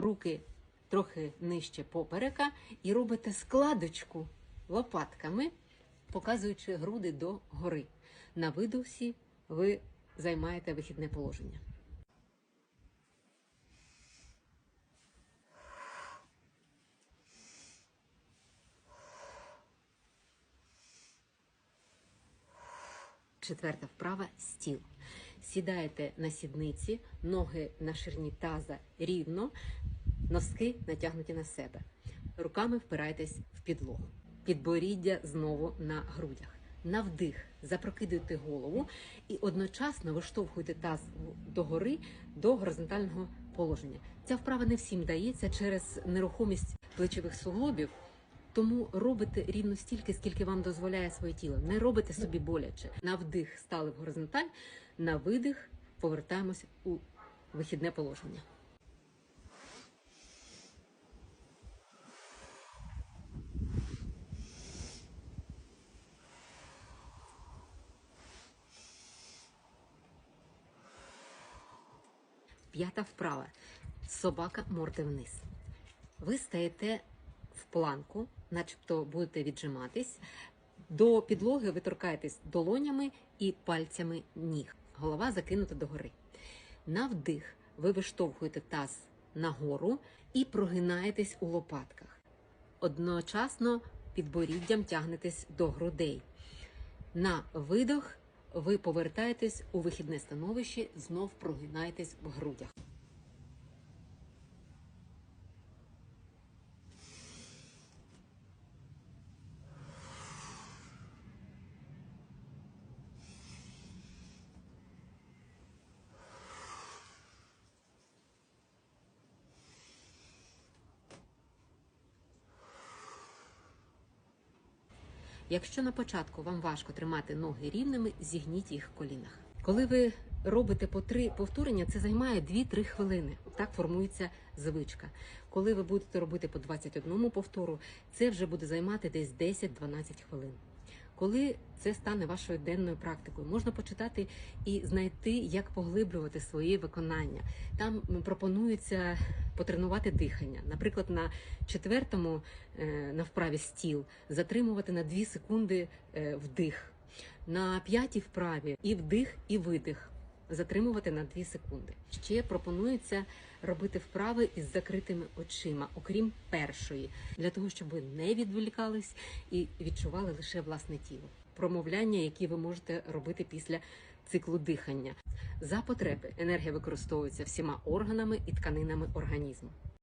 руки трохи нижче поперека і робите складочку лопатками, показуючи груди до гори. На видосі ви займаєте вихідне положення. Четверта вправа стіл. Сідаєте на сідниці, ноги на ширині таза рівно, носки натягнуті на себе. Руками впирайтесь в підлогу. Підборіддя знову на грудях. На вдих запрокидуйте голову і одночасно виштовхуйте таз догори до горизонтального положення. Ця вправа не всім дається через нерухомість плечових суглобів. Тому робите рівно стільки, скільки вам дозволяє своє тіло. Не робите собі боляче. На вдих стали в горизонталь, на видих повертаємось у вихідне положення. П'ята вправа. Собака морди вниз. Ви стаєте в планку, начебто будете віджиматись. До підлоги ви торкаєтесь долонями і пальцями ніг. Голова закинута догори. На вдих ви виштовхуєте таз нагору і прогинаєтесь у лопатках. Одночасно підборіддям тягнетесь до грудей. На видох ви повертаєтесь у вихідне становище, знов прогинаєтесь в грудях. Якщо на початку вам важко тримати ноги рівними, зігніть їх в колінах. Коли ви робите по три повторення, це займає 2-3 хвилини. Так формується звичка. Коли ви будете робити по 21 повтору, це вже буде займати десь 10-12 хвилин. Коли це стане вашою денною практикою, можна почитати і знайти, як поглиблювати свої виконання. Там пропонується потренувати дихання. Наприклад, на четвертому е, на вправі стіл затримувати на 2 секунди е, вдих. На п'ятій вправі і вдих, і видих. Затримувати на 2 секунди. Ще пропонується робити вправи із закритими очима, окрім першої, для того, щоб ви не відволікались і відчували лише власне тіло. Промовляння, які ви можете робити після циклу дихання. За потреби енергія використовується всіма органами і тканинами організму.